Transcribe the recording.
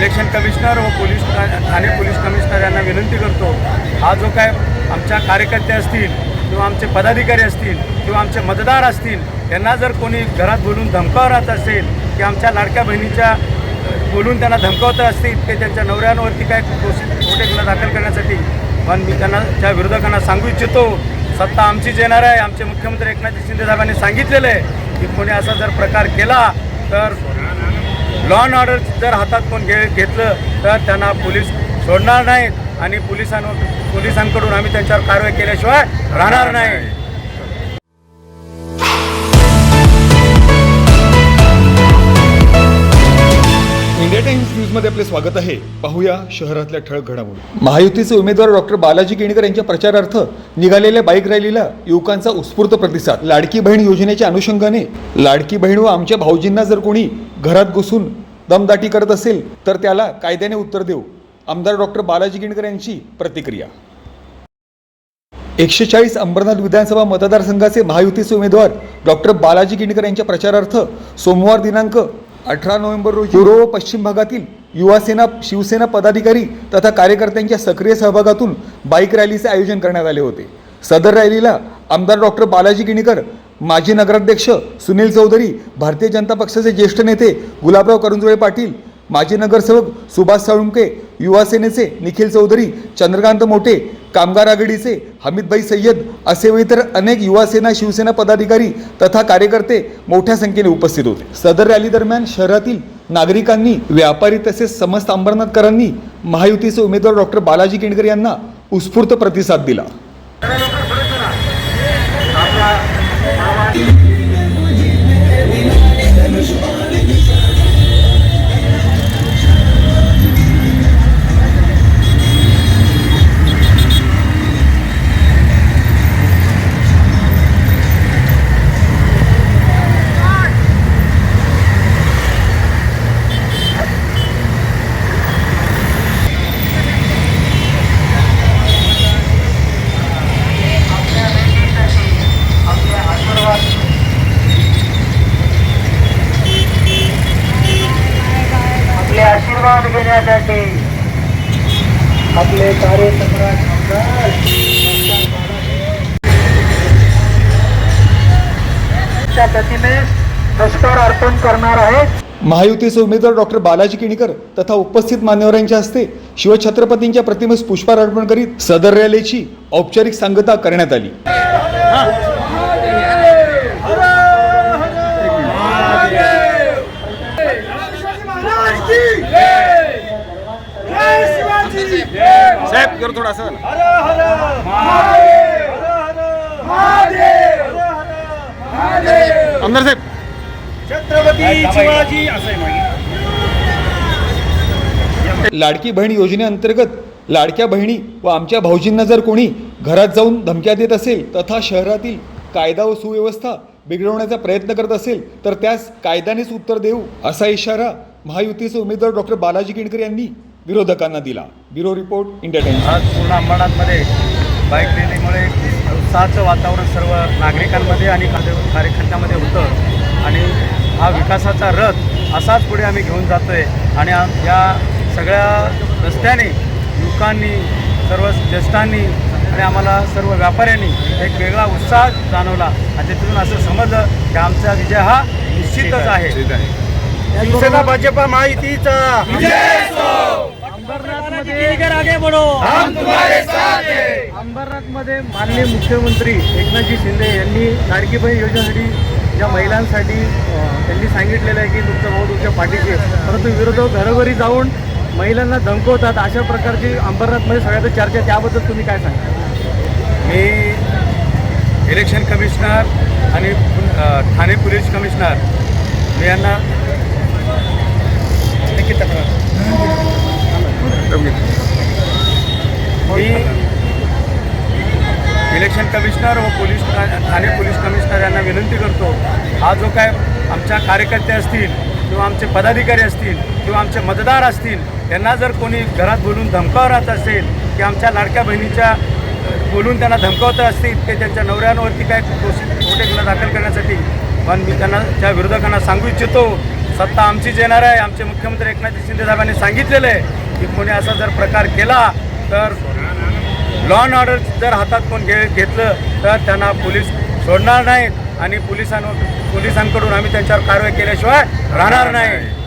Election commissioner व police Thane police commissioner यांना विनंती करतो हा जो काय आमच्या कार्यकर्ते असतील किंवा आमचे पदाधिकारी असतील किंवा आमचे मतदार असतील यांना जर कोणी घरात बोलून धमकावत असेल की आमच्या लाडक्या बहिणीच्या बोलून त्यांना धमकावत असतील ते त्यांच्या नवऱ्यांवरती काय खोटे गुन्हा दाखल करण्यासाठी पण मी त्यांना त्या विरोधकांना सांगू इच्छितो सत्ता आमचीच येणार आहे आमचे मुख्यमंत्री एकनाथ शिंदे साहेबांनी सांगितलेलं आहे की कोणी असा जर प्रकार केला तर लॉ अँड ऑर्डर जर हातात कोण घे घेतलं तर त्यांना पोलीस सोडणार नाहीत आणि पोलिसांवर पोलिसांकडून आम्ही त्यांच्यावर कारवाई केल्याशिवाय राहणार नाही. इंडिया टाइम्स न्यूजमध्ये आपले स्वागत आहे. पाहूया शहरातल्या ठळक घडामोडी. महायुतीचे उमेदवार डॉक्टर बालाजी केणकर यांच्या प्रचारार्थ निघालेल्या बाईक रॅलीला युवकांचा उत्स्फूर्त प्रतिसाद. लाडकी बहीण योजनेच्या अनुषंगाने लाडकी बहीण व आमच्या भाऊजींना जर कोणी घरात घुसून दमदाटी करत असेल तर त्याला कायद्याने उत्तर देऊ. आमदार डॉक्टर बालाजी केणकर यांची प्रतिक्रिया. एकशे चाळीस अंबरनाथ विधानसभा मतदारसंघाचे महायुतीचे उमेदवार डॉक्टर बालाजी किणकर यांच्या प्रचारार्थ सोमवार दिनांक अठरा नोव्हेंबर रोजी पूर्व व पश्चिम भागातील युवासेना शिवसेना पदाधिकारी तथा कार्यकर्त्यांच्या सक्रिय सहभागातून बाईक रॅलीचे आयोजन करण्यात आले होते. सदर रॅलीला आमदार डॉक्टर बालाजी किणीकर माजी नगराध्यक्ष सुनील चौधरी भारतीय जनता पक्षाचे ज्येष्ठ नेते गुलाबराव करंजुळे पाटील माजी नगरसेवक सुभाष साळुंके युवासेनेचे निखिल चौधरी चंद्रकांत मोठे कामगार आघाडीचे हमीदभाई सय्यद असे व इतर अनेक युवासेना शिवसेना पदाधिकारी तथा कार्यकर्ते मोठ्या संख्येने उपस्थित होते. सदर रॅली दरम्यान शहरातील नागरिकांनी व्यापारी तसेच समस्त अंबरनाथकरांनी महायुतीचे उमेदवार डॉक्टर बालाजी केंडकर यांना उत्स्फूर्त प्रतिसाद दिला. आपले आशीर्वाद घेण्यासाठी. आपले कार्यसम्राट आमदार च्या प्रतिमेस पुष्पहार अर्पण करणार आहेत. महायुतीचे उमेदवार डॉक्टर बालाजी किणीकर तथा उपस्थित मान्यवरांच्या हस्ते शिवछत्रपतींच्या प्रतिमेस पुष्पहार अर्पण करीत सदर रॅलीची औपचारिक सांगता करण्यात आली. साहेब जर थोडा असं आमदार साहेब. छत्रपती शिवाजी असं लाडकी बहीण योजनेअंतर्गत लाडक्या बहिणी व आमच्या भाऊजींना जर कोणी घरात जाऊन धमक्या देत असेल तथा शहरातील कायदा व सुव्यवस्था बिघडवण्याचा प्रयत्न करत असेल तर त्यास कायद्यानेच उत्तर देऊ असा इशारा महायुतीचे उमेदवार डॉक्टर बालाजी किणकर यांनी विरोधकांना दिला. Bureau report India Times. आज पूर्ण अंबरनाथमध्ये बाईक रॅलीमुळे उत्साहाचं वातावरण सर्व नागरिकांमध्ये आणि कार्य- कार्यकर्त्यामध्ये होतं. आणि हा विकासाचा रथ असाच पुढे आम्ही घेऊन जातो आहे आणि या सगळ्या रस्त्याने युवकांनी सर्व ज्येष्ठांनी आणि आम्हाला सर्व व्यापाऱ्यांनी एक वेगळा उत्साह जाणवला. आणि त्यातून असं समजलं की आमचा विजय हा निश्चितच आहे शिवसेना भाजपा माहितीचा अंबरनाथमध्ये माननीय मुख्यमंत्री एकनाथजी शिंदे यांनी लाडकी बहीण योजनेसाठी ज्या महिलांसाठी त्यांनी सांगितलेलं आहे की तुमचा भाऊ तुमच्या पाठीशी. परंतु विरोधक घरोघरी जाऊन महिलांना धमकवतात अशा प्रकारची अंबरनाथमध्ये सगळ्यात चर्चा आहे. त्याबद्दल तुम्ही काय सांगा मी इलेक्शन कमिशनर आणि ठाणे पोलीस कमिशनर मी यांना मी इलेक्शन कमिशनर व पोलीस ठाणे पोलीस कमिशनर यांना विनंती करतो हा जो काय आमच्या कार्यकर्ते असतील किंवा आमचे पदाधिकारी असतील किंवा आमचे मतदार असतील यांना जर कोणी घरात बोलून धमकावत असेल की आमच्या लाडक्या बहिणीच्या बोलून त्यांना धमकावत असतील की त्यांच्या नवऱ्यांवरती काय खोटे गुन्हा दाखल करण्यासाठी पण मी त्यांना त्या विरोधकांना सांगू इच्छितो सत्ता आमचीच येणार आहे आमचे मुख्यमंत्री एकनाथ शिंदे साहेबांनी सांगितलेलं आहे की कोणी असा जर प्रकार केला तर लॉ अँड ऑर्डर जर हातात कोण घे घेतलं तर त्यांना पोलीस सोडणार नाहीत. आणि पोलिसां पोलिसांकडून आम्ही त्यांच्यावर कारवाई केल्याशिवाय राहणार नाही.